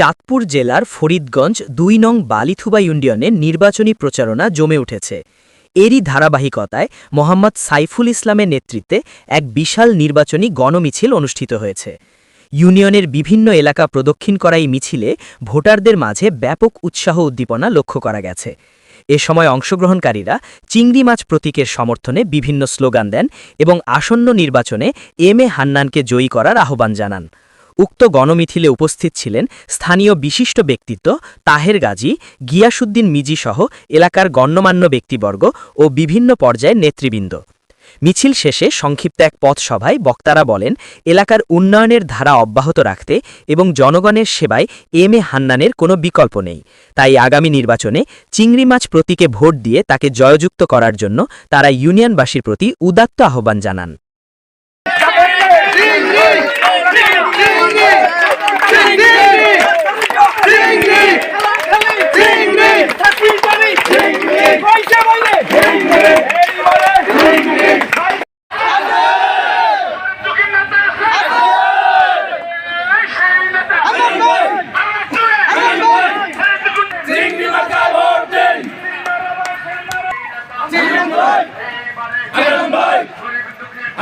চাঁদপুর জেলার ফরিদগঞ্জ দুই নং বালিথুবা ইউনিয়নে নির্বাচনী প্রচারণা জমে উঠেছে। এরই ধারাবাহিকতায় মোহাম্মদ সাইফুল ইসলামের নেতৃত্বে এক বিশাল নির্বাচনী গণমিছিল অনুষ্ঠিত হয়েছে। ইউনিয়নের বিভিন্ন এলাকা প্রদক্ষিণ করা এই মিছিলে ভোটারদের মাঝে ব্যাপক উৎসাহ উদ্দীপনা লক্ষ্য করা গেছে। এ সময় অংশগ্রহণকারীরা চিংড়ি মাছ প্রতীকের সমর্থনে বিভিন্ন স্লোগান দেন এবং আসন্ন নির্বাচনে এম এ হান্নানকে জয়ী করার আহ্বান জানান। উক্ত গণমিথিলে উপস্থিত ছিলেন স্থানীয় বিশিষ্ট ব্যক্তিত্ব তাহের গাজী গিয়াসুদ্দিন মিজি সহ এলাকার গণ্যমান্য ব্যক্তিবর্গ ও বিভিন্ন পর্যায়ের নেতৃবৃন্দ। মিছিল শেষে সংক্ষিপ্ত এক পথসভায় বক্তারা বলেন, এলাকার উন্নয়নের ধারা অব্যাহত রাখতে এবং জনগণের সেবায় এম এ হান্নানের কোনো বিকল্প নেই। তাই আগামী নির্বাচনে চিংড়ি মাছ প্রতীকে ভোট দিয়ে তাকে জয়যুক্ত করার জন্য তারা ইউনিয়নবাসীর প্রতি উদাত্ত আহ্বান জানান।